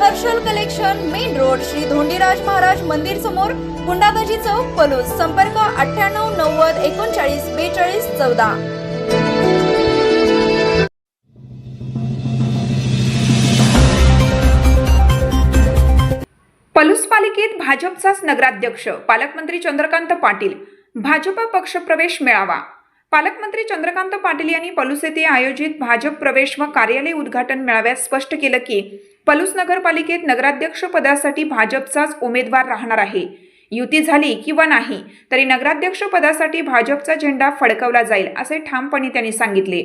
Harshal collection main road Shri Dhondiraj Maharaj मंदिर समोर गुंडाबाजी चौक पलूस. संपर्क अठ्ठ्याण्णव नव्वद एकोणचाळीस बेचाळीस चौदा. पलूस पालिकेत भाजपचाच नगराध्यक्ष पालकमंत्री चंद्रकांत पाटील. भाजपा पक्षप्रवेश मेळावा. पालकमंत्री चंद्रकांत पाटील यांनी पलूस येथे आयोजित भाजप प्रवेश व कार्यालय उद्घाटन मेळाव्यात स्पष्ट केलं की पलूस नगरपालिकेत नगराध्यक्ष पदासाठी भाजपचाच उमेदवार राहणार आहे. युती झाली किंवा नाही तरी नगराध्यक्ष पदासाठी भाजपचा झेंडा फडकवला जाईल असे ठामपणे त्यांनी सांगितले.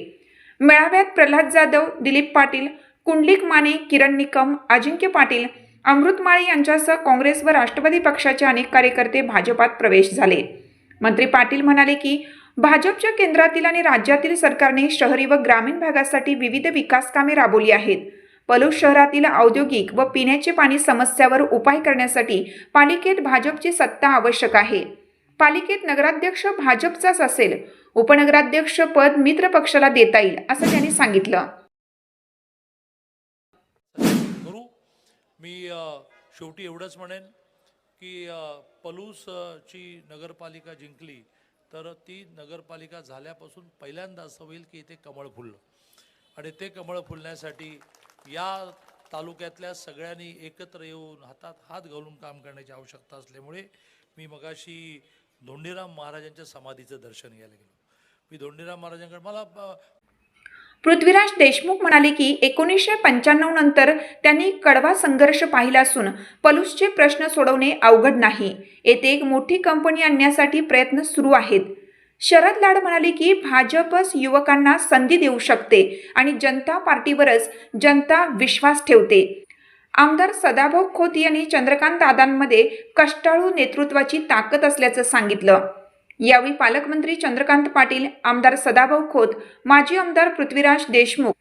मेळाव्यात प्रल्हाद जाधव दिलीप पाटील कुंडलिक माने किरण निकम अजिंक्य पाटील अमृत माळे यांच्यासह काँग्रेस व राष्ट्रवादी पक्षाचे अनेक कार्यकर्ते भाजपात प्रवेश झाले. मंत्री पाटील म्हणाले की भाजपच्या केंद्रातील आणि राज्यातील सरकारने शहरी व ग्रामीण भागासाठी विविध विकास कामे राबवली आहेत. पलूस शहरातील औद्योगिक व पिण्याचे पाणी समस्यावर उपाय करण्यासाठी पालिकेत भाजपची सत्ता आवश्यक आहे. पालिकेत नगराध्यक्ष भाजपचाच असेल उपनगराध्यक्ष पद मित्र पक्षाला देता येईल असं त्यांनी सांगितलं. मी शेवटी एवढंच म्हणेन की पलूसची नगरपालिका जिंकली तर ती नगरपालिका झाल्यापासून पहिल्यांदा असं होईल की इथे कमळ फुललं. आणि ते कमळ फुलण्यासाठी या तालुक्यातल्या सगळ्यांनी एकत्र येऊन हातात हात घालून काम करण्याची आवश्यकता असल्यामुळे मी मगाशी धोंडीराम महाराजांच्या समाधीचं दर्शन घ्यायला गेलो. मी धोंडीराम महाराजांकडे मला पृथ्वीराज देशमुख म्हणाले की एकोणीसशे पंच्याण्णव नंतर त्यांनी कडवा संघर्ष पाहिला असून पलूसचे प्रश्न सोडवणे अवघड नाही. येथे एक मोठी कंपनी आणण्यासाठी प्रयत्न सुरू आहेत. शरद लाड म्हणाले की भाजपच युवकांना संधी देऊ शकते आणि जनता पार्टीवरच जनता विश्वास ठेवते. आमदार सदाभाऊ खोत यांनी चंद्रकांत दादांमध्ये कष्टाळू नेतृत्वाची ताकद असल्याचं सांगितलं. यावेळी पालकमंत्री चंद्रकांत पाटील आमदार सदाभाऊ खोत माजी आमदार पृथ्वीराज देशमुख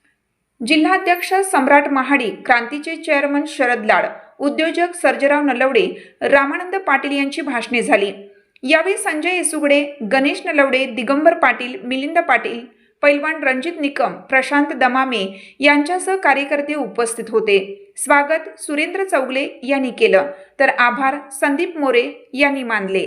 जिल्हाध्यक्ष सम्राट महाडी क्रांतीचे चेअरमन शरद लाड उद्योजक सर्जराव नलवडे रामानंद पाटील यांची भाषणे झाली. यावेळी संजय येसुगडे गणेश नलवडे दिगंबर पाटील मिलिंद पाटील पैलवान रणजित निकम प्रशांत दमामे यांच्यासह कार्यकर्ते उपस्थित होते. स्वागत सुरेंद्र चौगले यांनी केलं. तर आभार संदीप मोरे यांनी मानले.